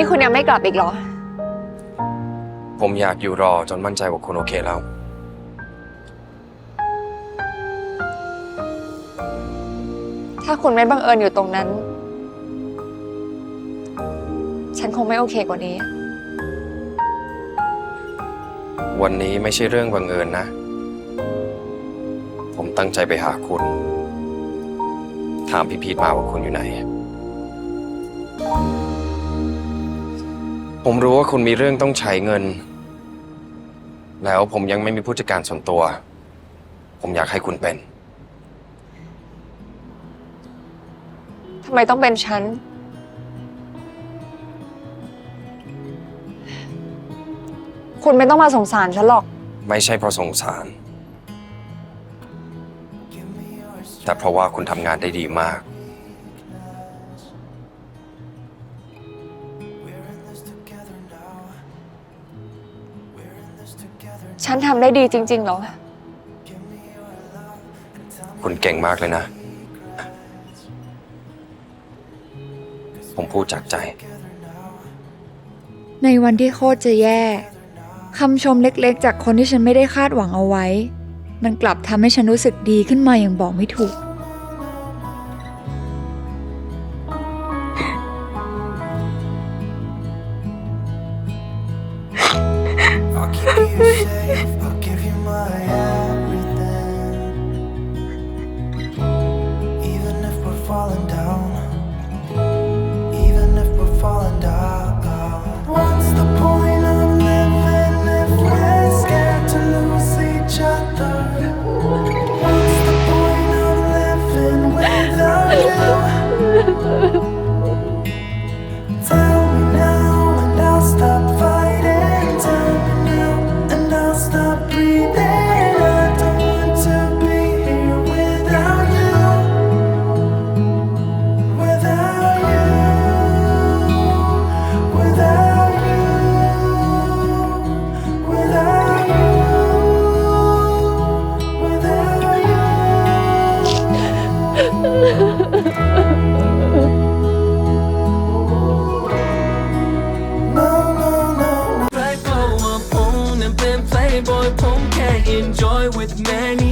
นี่คุณยังไม่กลับอีกเหรอ ผมอยากอยู่รอจนมั่นใจว่าคุณโอเคแล้ว ถ้าคุณไม่บังเอิญอยู่ตรงนั้น ฉันคงไม่โอเคกว่านี้ วันนี้ไม่ใช่เรื่องบังเอิญนะ ผมตั้งใจไปหาคุณ ถามพี่พีทมาว่าคุณอยู่ไหน ผมรู้ว่าคุณมีเรื่องต้องใช้เงิน แล้วผมยังไม่มีผู้จัดการส่วนตัว ผมอยากให้คุณเป็น ทำไมต้องเป็นฉัน คุณไม่ต้องมาสงสารฉันหรอก ไม่ใช่เพราะสงสาร แต่เพราะว่าคุณทำงานได้ดีมาก ฉันทำได้ดีจริงๆเหรอ คุณเก่งมากเลยนะ ผมพูดจากใจ ในวันที่โคตรจะแย่คำชมเล็กๆ จากคนที่ฉันไม่ได้คาดหวังเอาไว้ มันกลับทำให้ฉันรู้สึกดีขึ้นมาอย่างบอกไม่ถูก I'll keep you safe, I'll give you my everything. Even if we're falling down, with many